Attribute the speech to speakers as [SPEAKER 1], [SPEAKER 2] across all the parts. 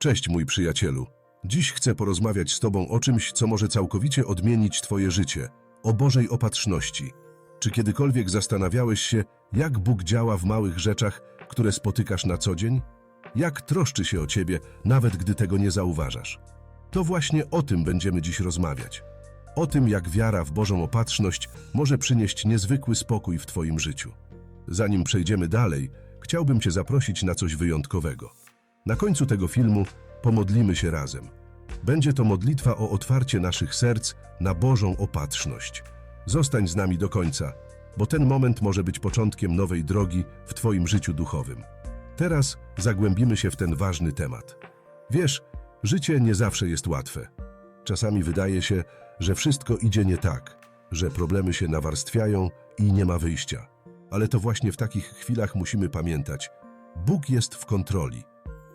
[SPEAKER 1] Cześć mój przyjacielu. Dziś chcę porozmawiać z Tobą o czymś, co może całkowicie odmienić Twoje życie. O Bożej opatrzności. Czy kiedykolwiek zastanawiałeś się, jak Bóg działa w małych rzeczach, które spotykasz na co dzień? Jak troszczy się o Ciebie, nawet gdy tego nie zauważasz? To właśnie o tym będziemy dziś rozmawiać. O tym, jak wiara w Bożą opatrzność może przynieść niezwykły spokój w Twoim życiu. Zanim przejdziemy dalej, chciałbym Cię zaprosić na coś wyjątkowego. Na końcu tego filmu pomodlimy się razem. Będzie to modlitwa o otwarcie naszych serc na Bożą opatrzność. Zostań z nami do końca, bo ten moment może być początkiem nowej drogi w Twoim życiu duchowym. Teraz zagłębimy się w ten ważny temat. Wiesz, życie nie zawsze jest łatwe. Czasami wydaje się, że wszystko idzie nie tak, że problemy się nawarstwiają i nie ma wyjścia. Ale to właśnie w takich chwilach musimy pamiętać: Bóg jest w kontroli.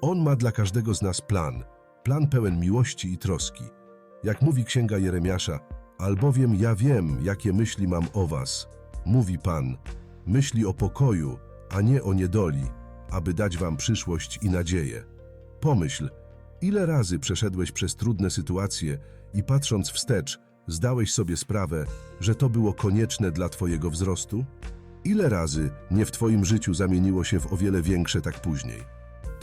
[SPEAKER 1] On ma dla każdego z nas plan, plan pełen miłości i troski. Jak mówi księga Jeremiasza, albowiem ja wiem, jakie myśli mam o was, mówi Pan, myśli o pokoju, a nie o niedoli, aby dać wam przyszłość i nadzieję. Pomyśl, ile razy przeszedłeś przez trudne sytuacje i patrząc wstecz, zdałeś sobie sprawę, że to było konieczne dla twojego wzrostu? Ile razy nie w twoim życiu zamieniło się w o wiele większe tak później?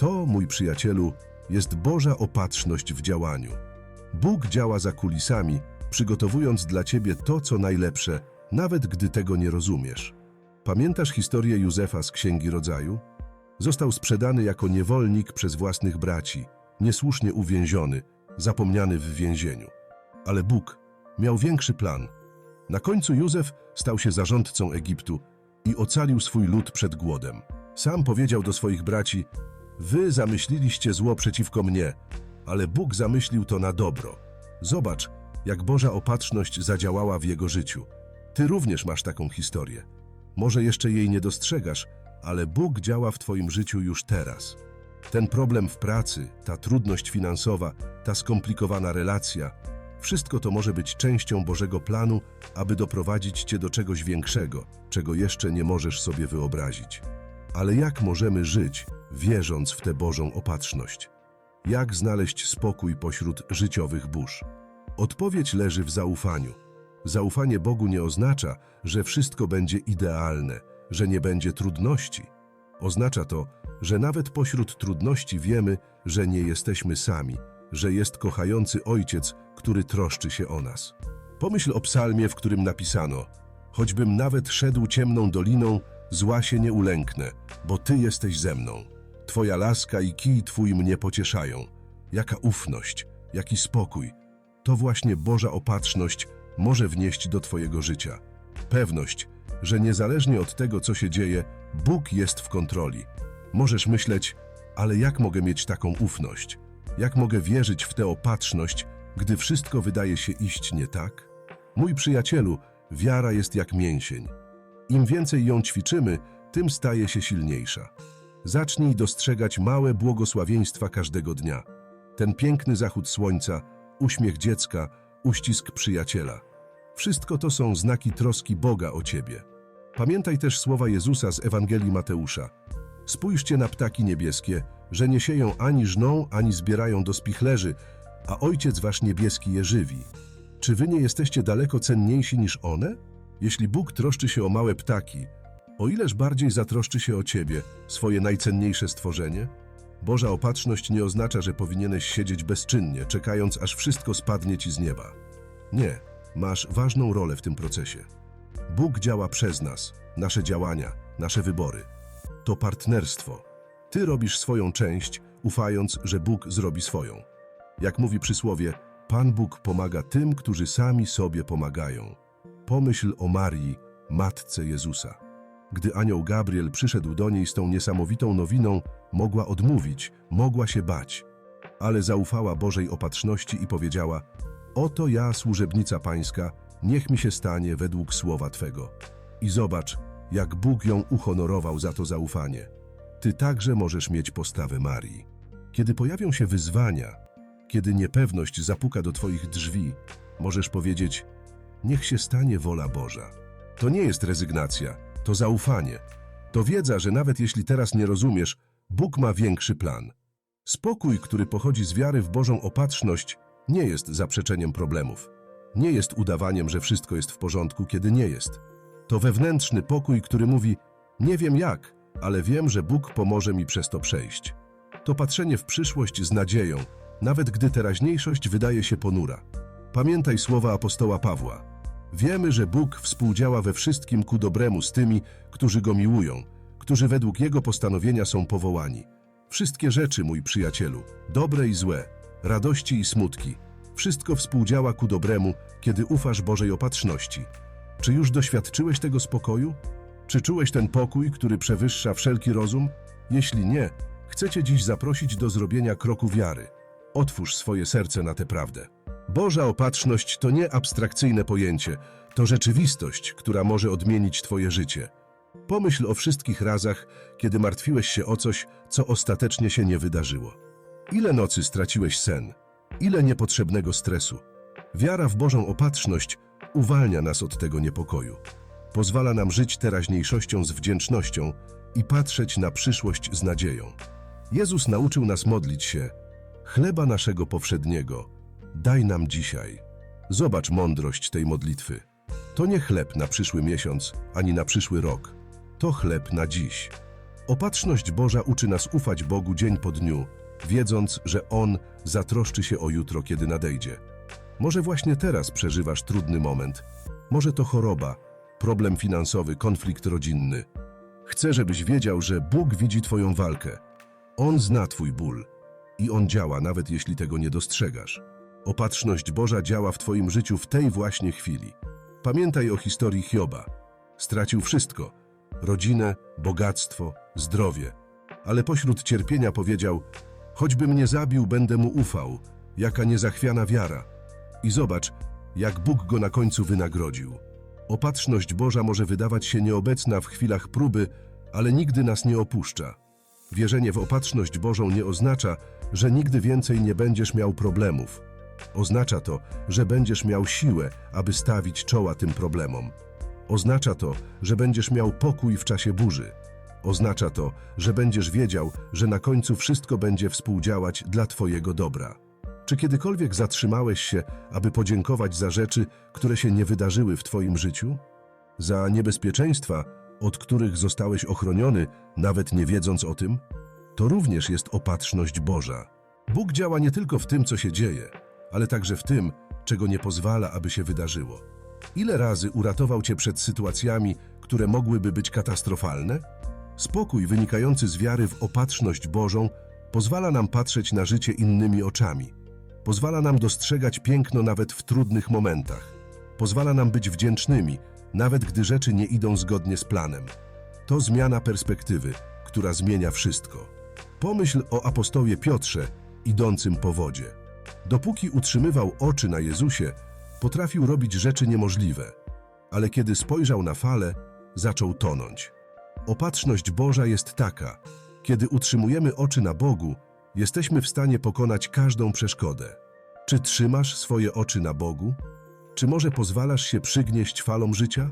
[SPEAKER 1] To, mój przyjacielu, jest Boża opatrzność w działaniu. Bóg działa za kulisami, przygotowując dla ciebie to, co najlepsze, nawet gdy tego nie rozumiesz. Pamiętasz historię Józefa z Księgi Rodzaju? Został sprzedany jako niewolnik przez własnych braci, niesłusznie uwięziony, zapomniany w więzieniu. Ale Bóg miał większy plan. Na końcu Józef stał się zarządcą Egiptu i ocalił swój lud przed głodem. Sam powiedział do swoich braci: Wy zamyśliliście zło przeciwko mnie, ale Bóg zamyślił to na dobro. Zobacz, jak Boża opatrzność zadziałała w jego życiu. Ty również masz taką historię. Może jeszcze jej nie dostrzegasz, ale Bóg działa w Twoim życiu już teraz. Ten problem w pracy, ta trudność finansowa, ta skomplikowana relacja, wszystko to może być częścią Bożego planu, aby doprowadzić Cię do czegoś większego, czego jeszcze nie możesz sobie wyobrazić. Ale jak możemy żyć, wierząc w tę Bożą opatrzność? Jak znaleźć spokój pośród życiowych burz? Odpowiedź leży w zaufaniu. Zaufanie Bogu nie oznacza, że wszystko będzie idealne, że nie będzie trudności. Oznacza to, że nawet pośród trudności wiemy, że nie jesteśmy sami, że jest kochający Ojciec, który troszczy się o nas. Pomyśl o psalmie, w którym napisano: Choćbym nawet szedł ciemną doliną, zła się nie ulęknę, bo Ty jesteś ze mną. Twoja laska i kij Twój mnie pocieszają. Jaka ufność, jaki spokój. To właśnie Boża opatrzność może wnieść do Twojego życia. Pewność, że niezależnie od tego, co się dzieje, Bóg jest w kontroli. Możesz myśleć, ale jak mogę mieć taką ufność? Jak mogę wierzyć w tę opatrzność, gdy wszystko wydaje się iść nie tak? Mój przyjacielu, wiara jest jak mięsień. Im więcej ją ćwiczymy, tym staje się silniejsza. Zacznij dostrzegać małe błogosławieństwa każdego dnia. Ten piękny zachód słońca, uśmiech dziecka, uścisk przyjaciela. Wszystko to są znaki troski Boga o ciebie. Pamiętaj też słowa Jezusa z Ewangelii Mateusza. Spójrzcie na ptaki niebieskie, że nie sieją ani żną, ani zbierają do spichlerzy, a Ojciec Wasz niebieski je żywi. Czy Wy nie jesteście daleko cenniejsi niż one? Jeśli Bóg troszczy się o małe ptaki, o ileż bardziej zatroszczy się o Ciebie, swoje najcenniejsze stworzenie? Boża opatrzność nie oznacza, że powinieneś siedzieć bezczynnie, czekając aż wszystko spadnie Ci z nieba. Nie, masz ważną rolę w tym procesie. Bóg działa przez nas, nasze działania, nasze wybory. To partnerstwo. Ty robisz swoją część, ufając, że Bóg zrobi swoją. Jak mówi przysłowie, Pan Bóg pomaga tym, którzy sami sobie pomagają. Pomyśl o Marii, matce Jezusa. Gdy anioł Gabriel przyszedł do niej z tą niesamowitą nowiną, mogła odmówić, mogła się bać. Ale zaufała Bożej opatrzności i powiedziała: Oto ja, służebnica pańska, niech mi się stanie według słowa Twego. I zobacz, jak Bóg ją uhonorował za to zaufanie. Ty także możesz mieć postawę Marii. Kiedy pojawią się wyzwania, kiedy niepewność zapuka do Twoich drzwi, możesz powiedzieć: Niech się stanie wola Boża. To nie jest rezygnacja, to zaufanie. To wiedza, że nawet jeśli teraz nie rozumiesz, Bóg ma większy plan. Spokój, który pochodzi z wiary w Bożą opatrzność, nie jest zaprzeczeniem problemów. Nie jest udawaniem, że wszystko jest w porządku, kiedy nie jest. To wewnętrzny pokój, który mówi: Nie wiem jak, ale wiem, że Bóg pomoże mi przez to przejść. To patrzenie w przyszłość z nadzieją, nawet gdy teraźniejszość wydaje się ponura. Pamiętaj słowa apostoła Pawła. Wiemy, że Bóg współdziała we wszystkim ku dobremu z tymi, którzy go miłują, którzy według jego postanowienia są powołani. Wszystkie rzeczy, mój przyjacielu, dobre i złe, radości i smutki, wszystko współdziała ku dobremu, kiedy ufasz Bożej opatrzności. Czy już doświadczyłeś tego spokoju? Czy czułeś ten pokój, który przewyższa wszelki rozum? Jeśli nie, chcę Cię dziś zaprosić do zrobienia kroku wiary. Otwórz swoje serce na tę prawdę. Boża opatrzność to nie abstrakcyjne pojęcie, to rzeczywistość, która może odmienić Twoje życie. Pomyśl o wszystkich razach, kiedy martwiłeś się o coś, co ostatecznie się nie wydarzyło. Ile nocy straciłeś sen? Ile niepotrzebnego stresu? Wiara w Bożą opatrzność uwalnia nas od tego niepokoju. Pozwala nam żyć teraźniejszością z wdzięcznością i patrzeć na przyszłość z nadzieją. Jezus nauczył nas modlić się: Chleba naszego powszedniego, daj nam dzisiaj. Zobacz mądrość tej modlitwy. To nie chleb na przyszły miesiąc, ani na przyszły rok. To chleb na dziś. Opatrzność Boża uczy nas ufać Bogu dzień po dniu, wiedząc, że On zatroszczy się o jutro, kiedy nadejdzie. Może właśnie teraz przeżywasz trudny moment. Może to choroba, problem finansowy, konflikt rodzinny. Chcę, żebyś wiedział, że Bóg widzi Twoją walkę. On zna Twój ból i On działa, nawet jeśli tego nie dostrzegasz. Opatrzność Boża działa w Twoim życiu w tej właśnie chwili. Pamiętaj o historii Hioba. Stracił wszystko rodzinę, bogactwo, zdrowie. Ale pośród cierpienia powiedział: Choćby mnie zabił, będę mu ufał. Jaka niezachwiana wiara. I zobacz, jak Bóg go na końcu wynagrodził. Opatrzność Boża może wydawać się nieobecna w chwilach próby, ale nigdy nas nie opuszcza. Wierzenie w opatrzność Bożą nie oznacza, że nigdy więcej nie będziesz miał problemów. Oznacza to, że będziesz miał siłę, aby stawić czoła tym problemom. Oznacza to, że będziesz miał pokój w czasie burzy. Oznacza to, że będziesz wiedział, że na końcu wszystko będzie współdziałać dla Twojego dobra. Czy kiedykolwiek zatrzymałeś się, aby podziękować za rzeczy, które się nie wydarzyły w Twoim życiu? Za niebezpieczeństwa, od których zostałeś ochroniony, nawet nie wiedząc o tym? To również jest opatrzność Boża. Bóg działa nie tylko w tym, co się dzieje, ale także w tym, czego nie pozwala, aby się wydarzyło. Ile razy uratował Cię przed sytuacjami, które mogłyby być katastrofalne? Spokój wynikający z wiary w opatrzność Bożą pozwala nam patrzeć na życie innymi oczami. Pozwala nam dostrzegać piękno nawet w trudnych momentach. Pozwala nam być wdzięcznymi, nawet gdy rzeczy nie idą zgodnie z planem. To zmiana perspektywy, która zmienia wszystko. Pomyśl o apostołie Piotrze, idącym po wodzie. Dopóki utrzymywał oczy na Jezusie, potrafił robić rzeczy niemożliwe, ale kiedy spojrzał na fale, zaczął tonąć. Opatrzność Boża jest taka: kiedy utrzymujemy oczy na Bogu, jesteśmy w stanie pokonać każdą przeszkodę. Czy trzymasz swoje oczy na Bogu? Czy może pozwalasz się przygnieść falom życia?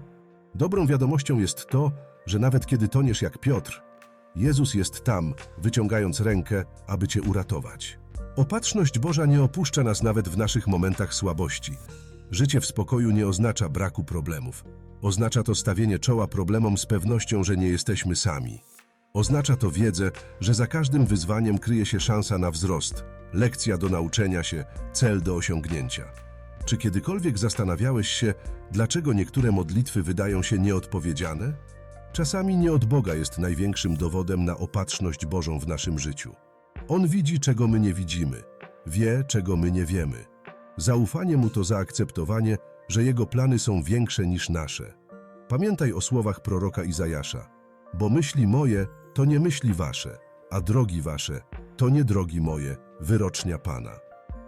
[SPEAKER 1] Dobrą wiadomością jest to, że nawet kiedy toniesz jak Piotr, Jezus jest tam, wyciągając rękę, aby cię uratować. Opatrzność Boża nie opuszcza nas nawet w naszych momentach słabości. Życie w spokoju nie oznacza braku problemów. Oznacza to stawienie czoła problemom z pewnością, że nie jesteśmy sami. Oznacza to wiedzę, że za każdym wyzwaniem kryje się szansa na wzrost, lekcja do nauczenia się, cel do osiągnięcia. Czy kiedykolwiek zastanawiałeś się, dlaczego niektóre modlitwy wydają się nieodpowiedziane? Czasami nie od Boga jest największym dowodem na opatrzność Bożą w naszym życiu. On widzi, czego my nie widzimy, wie, czego my nie wiemy. Zaufanie mu to zaakceptowanie, że jego plany są większe niż nasze. Pamiętaj o słowach proroka Izajasza: Bo myśli moje to nie myśli wasze, a drogi wasze to nie drogi moje, wyrocznia Pana.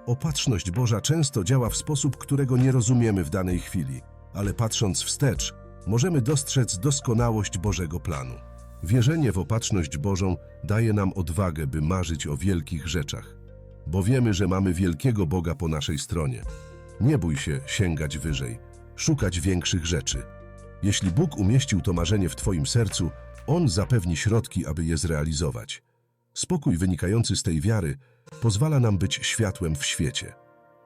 [SPEAKER 1] Opatrzność Boża często działa w sposób, którego nie rozumiemy w danej chwili, ale patrząc wstecz, możemy dostrzec doskonałość Bożego planu. Wierzenie w opatrzność Bożą daje nam odwagę, by marzyć o wielkich rzeczach, bo wiemy, że mamy wielkiego Boga po naszej stronie. Nie bój się sięgać wyżej, szukać większych rzeczy. Jeśli Bóg umieścił to marzenie w Twoim sercu, On zapewni środki, aby je zrealizować. Spokój wynikający z tej wiary pozwala nam być światłem w świecie.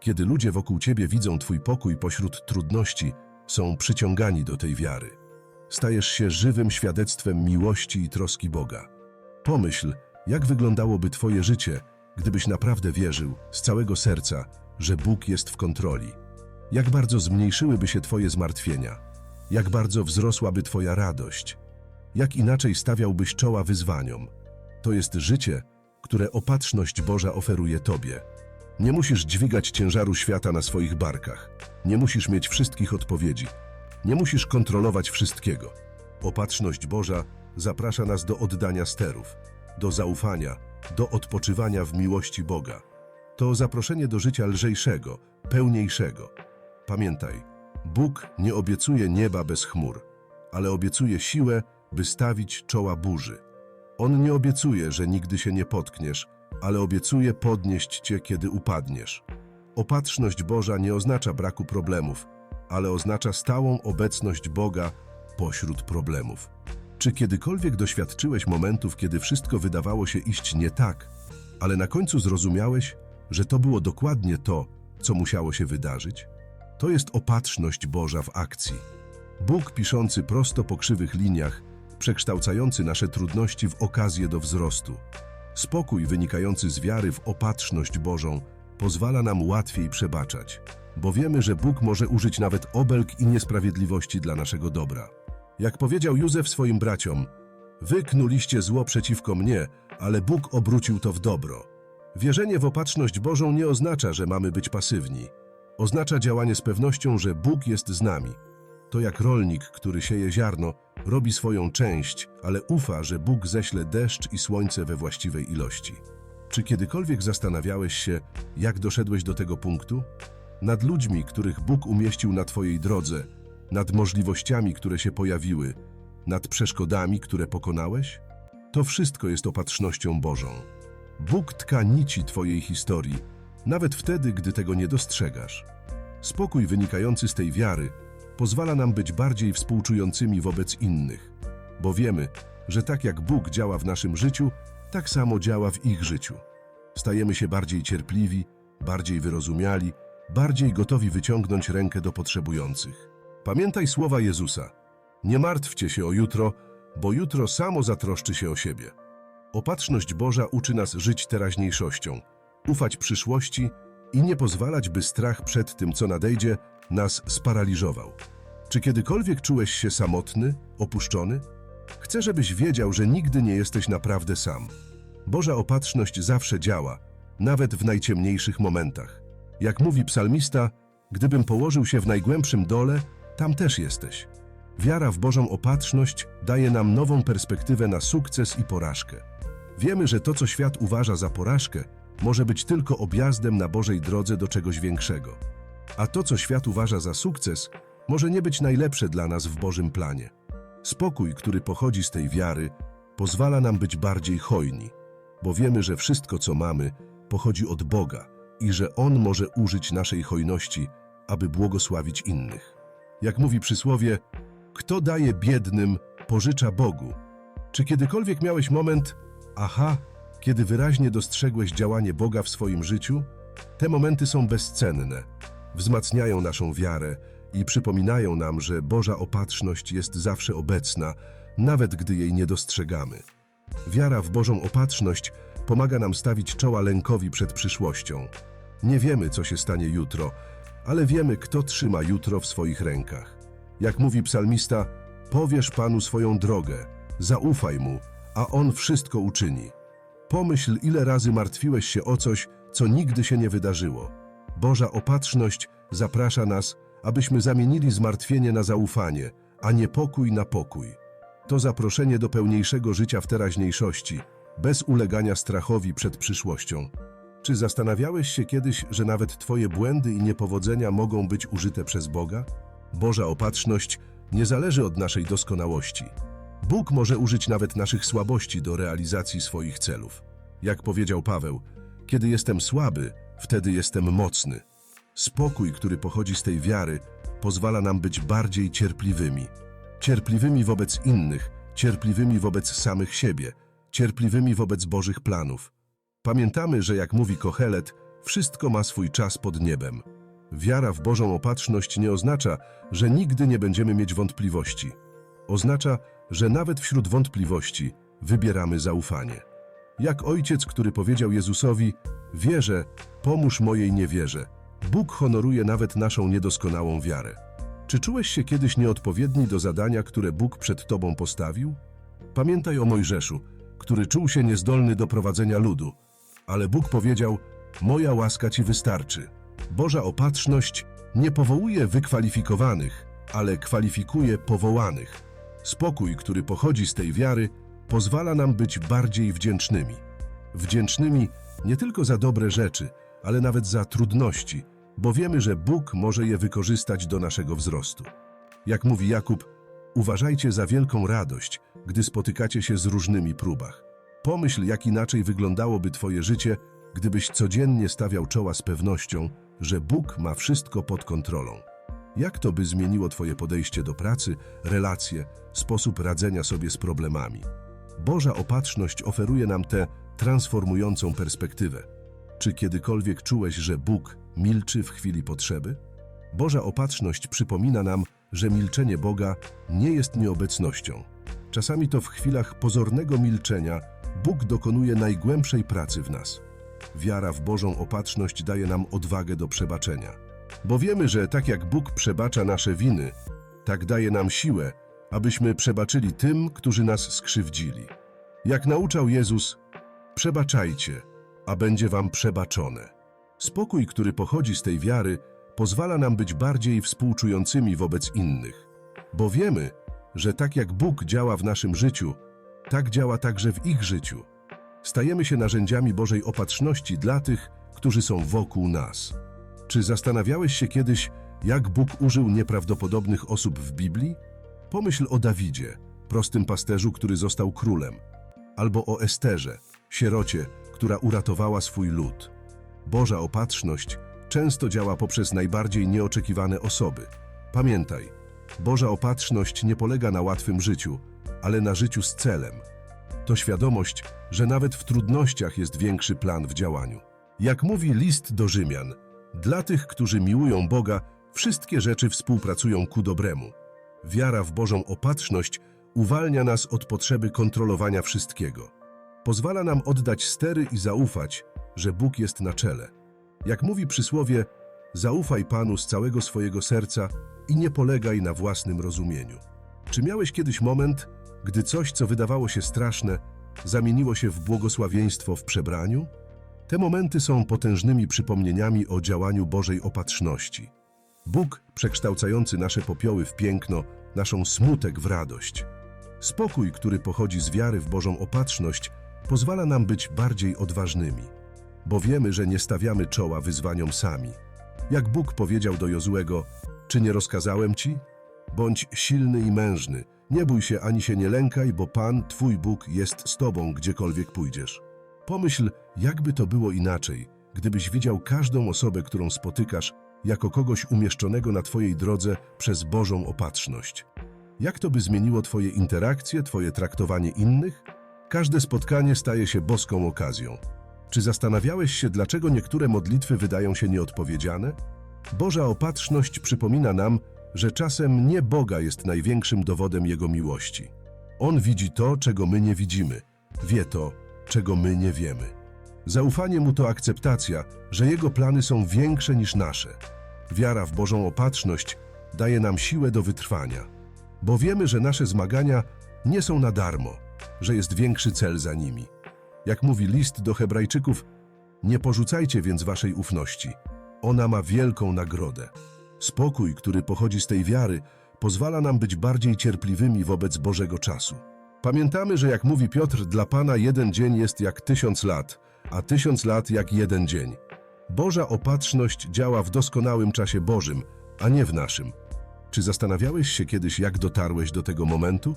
[SPEAKER 1] Kiedy ludzie wokół ciebie widzą Twój pokój pośród trudności, są przyciągani do tej wiary. Stajesz się żywym świadectwem miłości i troski Boga. Pomyśl, jak wyglądałoby Twoje życie, gdybyś naprawdę wierzył z całego serca, że Bóg jest w kontroli. Jak bardzo zmniejszyłyby się Twoje zmartwienia, jak bardzo wzrosłaby Twoja radość, jak inaczej stawiałbyś czoła wyzwaniom. To jest życie, które opatrzność Boża oferuje Tobie. Nie musisz dźwigać ciężaru świata na swoich barkach. Nie musisz mieć wszystkich odpowiedzi. Nie musisz kontrolować wszystkiego. Opatrzność Boża zaprasza nas do oddania sterów, do zaufania, do odpoczywania w miłości Boga. To zaproszenie do życia lżejszego, pełniejszego. Pamiętaj, Bóg nie obiecuje nieba bez chmur, ale obiecuje siłę, by stawić czoła burzy. On nie obiecuje, że nigdy się nie potkniesz, ale obiecuje podnieść cię, kiedy upadniesz. Opatrzność Boża nie oznacza braku problemów, ale oznacza stałą obecność Boga pośród problemów. Czy kiedykolwiek doświadczyłeś momentów, kiedy wszystko wydawało się iść nie tak, ale na końcu zrozumiałeś, że to było dokładnie to, co musiało się wydarzyć? To jest opatrzność Boża w akcji. Bóg piszący prosto po krzywych liniach, przekształcający nasze trudności w okazję do wzrostu. Spokój wynikający z wiary w opatrzność Bożą pozwala nam łatwiej przebaczać, bo wiemy, że Bóg może użyć nawet obelg i niesprawiedliwości dla naszego dobra. Jak powiedział Józef swoim braciom, wy knuliście zło przeciwko mnie, ale Bóg obrócił to w dobro. Wierzenie w opatrzność Bożą nie oznacza, że mamy być pasywni. Oznacza działanie z pewnością, że Bóg jest z nami. To jak rolnik, który sieje ziarno, robi swoją część, ale ufa, że Bóg ześle deszcz i słońce we właściwej ilości. Czy kiedykolwiek zastanawiałeś się, jak doszedłeś do tego punktu? Nad ludźmi, których Bóg umieścił na Twojej drodze, nad możliwościami, które się pojawiły, nad przeszkodami, które pokonałeś? To wszystko jest opatrznością Bożą. Bóg tka nici Twojej historii, nawet wtedy, gdy tego nie dostrzegasz. Spokój wynikający z tej wiary pozwala nam być bardziej współczującymi wobec innych, bo wiemy, że tak jak Bóg działa w naszym życiu, tak samo działa w ich życiu. Stajemy się bardziej cierpliwi, bardziej wyrozumiali, bardziej gotowi wyciągnąć rękę do potrzebujących. Pamiętaj słowa Jezusa: Nie martwcie się o jutro, bo jutro samo zatroszczy się o siebie. Opatrzność Boża uczy nas żyć teraźniejszością, ufać przyszłości i nie pozwalać, by strach przed tym, co nadejdzie, nas sparaliżował. Czy kiedykolwiek czułeś się samotny, opuszczony? Chcę, żebyś wiedział, że nigdy nie jesteś naprawdę sam. Boża opatrzność zawsze działa, nawet w najciemniejszych momentach. Jak mówi psalmista, gdybym położył się w najgłębszym dole, tam też jesteś. Wiara w Bożą opatrzność daje nam nową perspektywę na sukces i porażkę. Wiemy, że to, co świat uważa za porażkę, może być tylko objazdem na Bożej drodze do czegoś większego. A to, co świat uważa za sukces, może nie być najlepsze dla nas w Bożym planie. Spokój, który pochodzi z tej wiary, pozwala nam być bardziej hojni, bo wiemy, że wszystko, co mamy, pochodzi od Boga i że On może użyć naszej hojności, aby błogosławić innych. Jak mówi przysłowie, kto daje biednym, pożycza Bogu. Czy kiedykolwiek miałeś moment, aha, kiedy wyraźnie dostrzegłeś działanie Boga w swoim życiu? Te momenty są bezcenne, wzmacniają naszą wiarę i przypominają nam, że Boża opatrzność jest zawsze obecna, nawet gdy jej nie dostrzegamy. Wiara w Bożą opatrzność pomaga nam stawić czoła lękowi przed przyszłością. Nie wiemy, co się stanie jutro, ale wiemy, kto trzyma jutro w swoich rękach. Jak mówi psalmista, powiesz Panu swoją drogę, zaufaj Mu, a On wszystko uczyni. Pomyśl, ile razy martwiłeś się o coś, co nigdy się nie wydarzyło. Boża opatrzność zaprasza nas, abyśmy zamienili zmartwienie na zaufanie, a niepokój na pokój. To zaproszenie do pełniejszego życia w teraźniejszości, bez ulegania strachowi przed przyszłością. Czy zastanawiałeś się kiedyś, że nawet Twoje błędy i niepowodzenia mogą być użyte przez Boga? Boża opatrzność nie zależy od naszej doskonałości. Bóg może użyć nawet naszych słabości do realizacji swoich celów. Jak powiedział Paweł, kiedy jestem słaby, wtedy jestem mocny. Spokój, który pochodzi z tej wiary, pozwala nam być bardziej cierpliwymi. Cierpliwymi wobec innych, cierpliwymi wobec samych siebie, cierpliwymi wobec Bożych planów. Pamiętamy, że jak mówi Kohelet, wszystko ma swój czas pod niebem. Wiara w Bożą opatrzność nie oznacza, że nigdy nie będziemy mieć wątpliwości. Oznacza, że nawet wśród wątpliwości wybieramy zaufanie. Jak ojciec, który powiedział Jezusowi: Wierzę, pomóż mojej niewierze. Bóg honoruje nawet naszą niedoskonałą wiarę. Czy czułeś się kiedyś nieodpowiedni do zadania, które Bóg przed tobą postawił? Pamiętaj o Mojżeszu, który czuł się niezdolny do prowadzenia ludu, ale Bóg powiedział: Moja łaska ci wystarczy. Boża opatrzność nie powołuje wykwalifikowanych, ale kwalifikuje powołanych. Spokój, który pochodzi z tej wiary, pozwala nam być bardziej wdzięcznymi. Wdzięcznymi nie tylko za dobre rzeczy, ale nawet za trudności, bo wiemy, że Bóg może je wykorzystać do naszego wzrostu. Jak mówi Jakub, uważajcie za wielką radość, gdy spotykacie się z różnymi próbach. Pomyśl, jak inaczej wyglądałoby Twoje życie, gdybyś codziennie stawiał czoła z pewnością, że Bóg ma wszystko pod kontrolą. Jak to by zmieniło Twoje podejście do pracy, relacje, sposób radzenia sobie z problemami? Boża opatrzność oferuje nam tę transformującą perspektywę. Czy kiedykolwiek czułeś, że Bóg milczy w chwili potrzeby? Boża opatrzność przypomina nam, że milczenie Boga nie jest nieobecnością. Czasami to w chwilach pozornego milczenia Bóg dokonuje najgłębszej pracy w nas. Wiara w Bożą opatrzność daje nam odwagę do przebaczenia. Bo wiemy, że tak jak Bóg przebacza nasze winy, tak daje nam siłę, abyśmy przebaczyli tym, którzy nas skrzywdzili. Jak nauczał Jezus, przebaczajcie, a będzie wam przebaczone. Spokój, który pochodzi z tej wiary, pozwala nam być bardziej współczującymi wobec innych. Bo wiemy, że tak jak Bóg działa w naszym życiu, tak działa także w ich życiu. Stajemy się narzędziami Bożej opatrzności dla tych, którzy są wokół nas. Czy zastanawiałeś się kiedyś, jak Bóg użył nieprawdopodobnych osób w Biblii? Pomyśl o Dawidzie, prostym pasterzu, który został królem, albo o Esterze, sierocie, która uratowała swój lud. Boża opatrzność często działa poprzez najbardziej nieoczekiwane osoby. Pamiętaj, Boża opatrzność nie polega na łatwym życiu, ale na życiu z celem. To świadomość, że nawet w trudnościach jest większy plan w działaniu. Jak mówi list do Rzymian, dla tych, którzy miłują Boga, wszystkie rzeczy współpracują ku dobremu. Wiara w Bożą opatrzność uwalnia nas od potrzeby kontrolowania wszystkiego. Pozwala nam oddać stery i zaufać, że Bóg jest na czele. Jak mówi przysłowie, zaufaj Panu z całego swojego serca i nie polegaj na własnym rozumieniu. Czy miałeś kiedyś moment, gdy coś, co wydawało się straszne, zamieniło się w błogosławieństwo w przebraniu? Te momenty są potężnymi przypomnieniami o działaniu Bożej opatrzności. Bóg przekształcający nasze popioły w piękno, naszą smutek w radość. Spokój, który pochodzi z wiary w Bożą opatrzność, pozwala nam być bardziej odważnymi, bo wiemy, że nie stawiamy czoła wyzwaniom sami. Jak Bóg powiedział do Jozłego, czy nie rozkazałem ci? Bądź silny i mężny, nie bój się ani się nie lękaj, bo Pan, Twój Bóg, jest z Tobą, gdziekolwiek pójdziesz. Pomyśl, jakby to było inaczej, gdybyś widział każdą osobę, którą spotykasz, jako kogoś umieszczonego na Twojej drodze przez Bożą opatrzność. Jak to by zmieniło Twoje interakcje, Twoje traktowanie innych? Każde spotkanie staje się boską okazją. Czy zastanawiałeś się, dlaczego niektóre modlitwy wydają się nieodpowiedziane? Boża opatrzność przypomina nam, że czasem nie Boga jest największym dowodem Jego miłości. On widzi to, czego my nie widzimy, wie to, czego my nie wiemy. Zaufanie Mu to akceptacja, że Jego plany są większe niż nasze. Wiara w Bożą opatrzność daje nam siłę do wytrwania, bo wiemy, że nasze zmagania nie są na darmo, że jest większy cel za nimi. Jak mówi list do Hebrajczyków, nie porzucajcie więc waszej ufności. Ona ma wielką nagrodę. Spokój, który pochodzi z tej wiary, pozwala nam być bardziej cierpliwymi wobec Bożego czasu. Pamiętamy, że jak mówi Piotr, dla Pana jeden dzień jest jak tysiąc lat, a tysiąc lat jak jeden dzień. Boża opatrzność działa w doskonałym czasie Bożym, a nie w naszym. Czy zastanawiałeś się kiedyś, jak dotarłeś do tego momentu?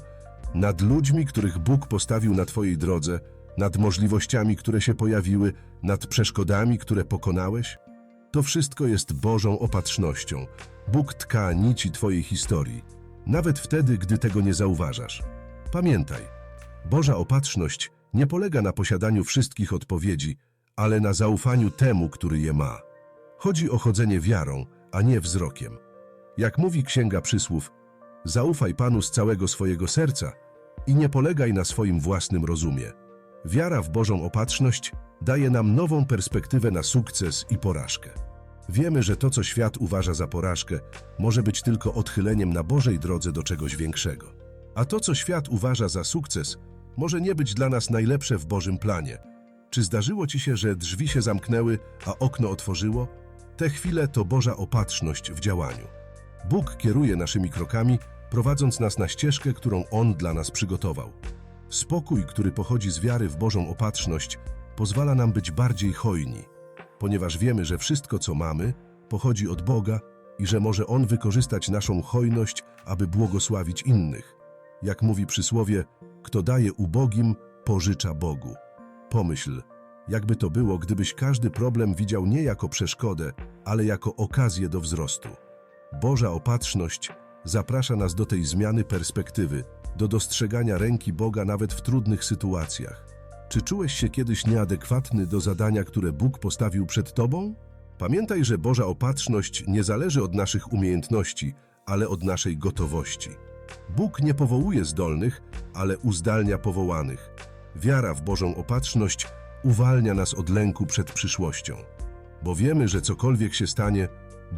[SPEAKER 1] Nad ludźmi, których Bóg postawił na Twojej drodze, nad możliwościami, które się pojawiły, nad przeszkodami, które pokonałeś? To wszystko jest Bożą opatrznością. Bóg tka nici Twojej historii, nawet wtedy, gdy tego nie zauważasz. Pamiętaj, Boża opatrzność nie polega na posiadaniu wszystkich odpowiedzi, ale na zaufaniu temu, który je ma. Chodzi o chodzenie wiarą, a nie wzrokiem. Jak mówi Księga Przysłów, zaufaj Panu z całego swojego serca i nie polegaj na swoim własnym rozumie. Wiara w Bożą opatrzność daje nam nową perspektywę na sukces i porażkę. Wiemy, że to, co świat uważa za porażkę, może być tylko odchyleniem na Bożej drodze do czegoś większego. A to, co świat uważa za sukces, może nie być dla nas najlepsze w Bożym planie. Czy zdarzyło ci się, że drzwi się zamknęły, a okno otworzyło? Te chwile to Boża opatrzność w działaniu. Bóg kieruje naszymi krokami, prowadząc nas na ścieżkę, którą On dla nas przygotował. Spokój, który pochodzi z wiary w Bożą opatrzność, pozwala nam być bardziej hojni, ponieważ wiemy, że wszystko, co mamy, pochodzi od Boga i że może On wykorzystać naszą hojność, aby błogosławić innych. Jak mówi przysłowie, kto daje ubogim, pożycza Bogu. Pomyśl, jakby to było, gdybyś każdy problem widział nie jako przeszkodę, ale jako okazję do wzrostu. Boża opatrzność zaprasza nas do tej zmiany perspektywy, do dostrzegania ręki Boga nawet w trudnych sytuacjach. Czy czułeś się kiedyś nieadekwatny do zadania, które Bóg postawił przed tobą? Pamiętaj, że Boża opatrzność nie zależy od naszych umiejętności, ale od naszej gotowości. Bóg nie powołuje zdolnych, ale uzdalnia powołanych. Wiara w Bożą opatrzność uwalnia nas od lęku przed przyszłością, bo wiemy, że cokolwiek się stanie,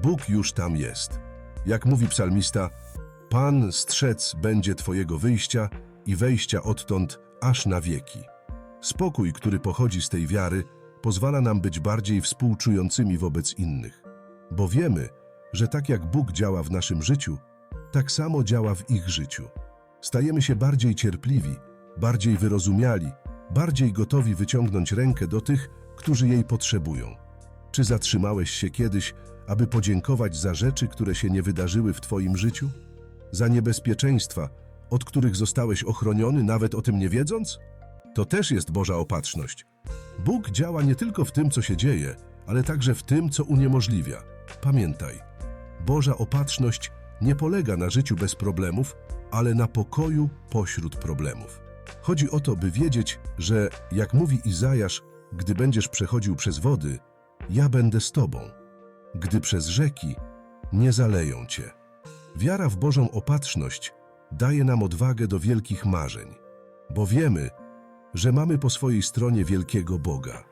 [SPEAKER 1] Bóg już tam jest. Jak mówi psalmista, Pan strzec będzie Twojego wyjścia i wejścia odtąd aż na wieki. Spokój, który pochodzi z tej wiary, pozwala nam być bardziej współczującymi wobec innych, bo wiemy, że tak jak Bóg działa w naszym życiu, tak samo działa w ich życiu. Stajemy się bardziej cierpliwi, bardziej wyrozumiali, bardziej gotowi wyciągnąć rękę do tych, którzy jej potrzebują. Czy zatrzymałeś się kiedyś, aby podziękować za rzeczy, które się nie wydarzyły w Twoim życiu? Za niebezpieczeństwa, od których zostałeś ochroniony, nawet o tym nie wiedząc? To też jest Boża opatrzność. Bóg działa nie tylko w tym, co się dzieje, ale także w tym, co uniemożliwia. Pamiętaj, Boża opatrzność nie polega na życiu bez problemów, ale na pokoju pośród problemów. Chodzi o to, by wiedzieć, że, jak mówi Izajasz, gdy będziesz przechodził przez wody, ja będę z tobą. Gdy przez rzeki, nie zaleją cię. Wiara w Bożą opatrzność daje nam odwagę do wielkich marzeń, bo wiemy, że mamy po swojej stronie wielkiego Boga.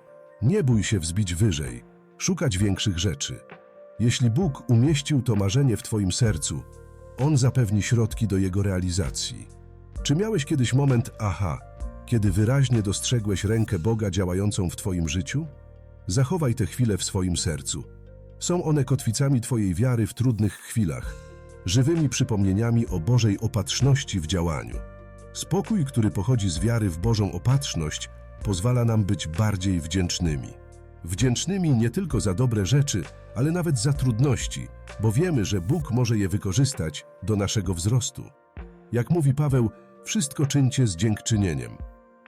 [SPEAKER 1] Nie bój się wzbić wyżej, szukać większych rzeczy. Jeśli Bóg umieścił to marzenie w Twoim sercu, On zapewni środki do jego realizacji. Czy miałeś kiedyś moment aha, kiedy wyraźnie dostrzegłeś rękę Boga działającą w Twoim życiu? Zachowaj te chwile w swoim sercu. Są one kotwicami Twojej wiary w trudnych chwilach, żywymi przypomnieniami o Bożej opatrzności w działaniu. Spokój, który pochodzi z wiary w Bożą opatrzność, pozwala nam być bardziej wdzięcznymi. Wdzięcznymi nie tylko za dobre rzeczy, ale nawet za trudności, bo wiemy, że Bóg może je wykorzystać do naszego wzrostu. Jak mówi Paweł, wszystko czyńcie z dziękczynieniem.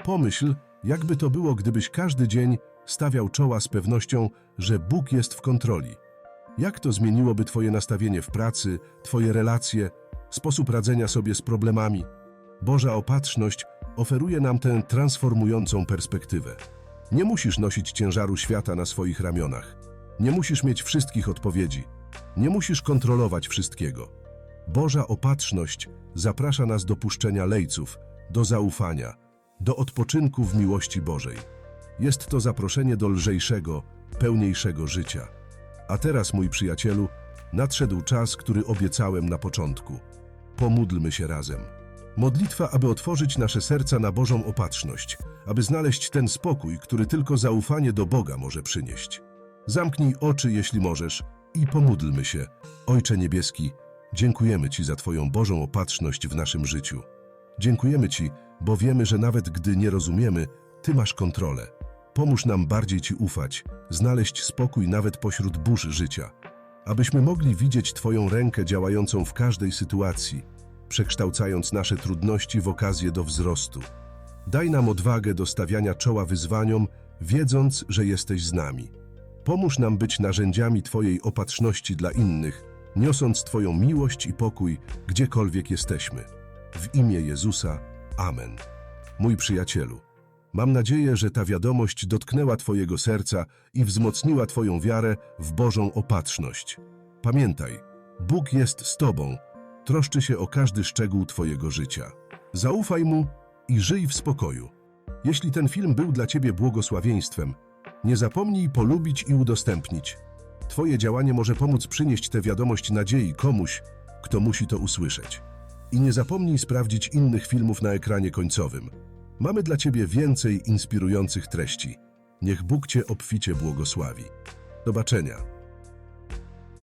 [SPEAKER 1] Pomyśl, jakby to było, gdybyś każdy dzień stawiał czoła z pewnością, że Bóg jest w kontroli. Jak to zmieniłoby Twoje nastawienie w pracy, Twoje relacje, sposób radzenia sobie z problemami? Boża opatrzność oferuje nam tę transformującą perspektywę. Nie musisz nosić ciężaru świata na swoich ramionach. Nie musisz mieć wszystkich odpowiedzi. Nie musisz kontrolować wszystkiego. Boża opatrzność zaprasza nas do puszczenia lejców, do zaufania, do odpoczynku w miłości Bożej. Jest to zaproszenie do lżejszego, pełniejszego życia. A teraz, mój przyjacielu, nadszedł czas, który obiecałem na początku. Pomódlmy się razem. Modlitwa, aby otworzyć nasze serca na Bożą opatrzność, aby znaleźć ten spokój, który tylko zaufanie do Boga może przynieść. Zamknij oczy, jeśli możesz, i pomódlmy się. Ojcze Niebieski, dziękujemy Ci za Twoją Bożą opatrzność w naszym życiu. Dziękujemy Ci, bo wiemy, że nawet gdy nie rozumiemy, Ty masz kontrolę. Pomóż nam bardziej Ci ufać, znaleźć spokój nawet pośród burz życia, abyśmy mogli widzieć Twoją rękę działającą w każdej sytuacji, przekształcając nasze trudności w okazję do wzrostu. Daj nam odwagę do stawiania czoła wyzwaniom, wiedząc, że jesteś z nami. Pomóż nam być narzędziami Twojej opatrzności dla innych, niosąc Twoją miłość i pokój, gdziekolwiek jesteśmy. W imię Jezusa. Amen. Mój przyjacielu, Mam nadzieję, że ta wiadomość dotknęła Twojego serca i wzmocniła Twoją wiarę w Bożą opatrzność. Pamiętaj, Bóg jest z Tobą, troszczy się o każdy szczegół Twojego życia. Zaufaj Mu i żyj w spokoju. Jeśli ten film był dla Ciebie błogosławieństwem, nie zapomnij polubić i udostępnić. Twoje działanie może pomóc przynieść tę wiadomość nadziei komuś, kto musi to usłyszeć. I nie zapomnij sprawdzić innych filmów na ekranie końcowym. Mamy dla Ciebie więcej inspirujących treści. Niech Bóg Cię obficie błogosławi. Do zobaczenia.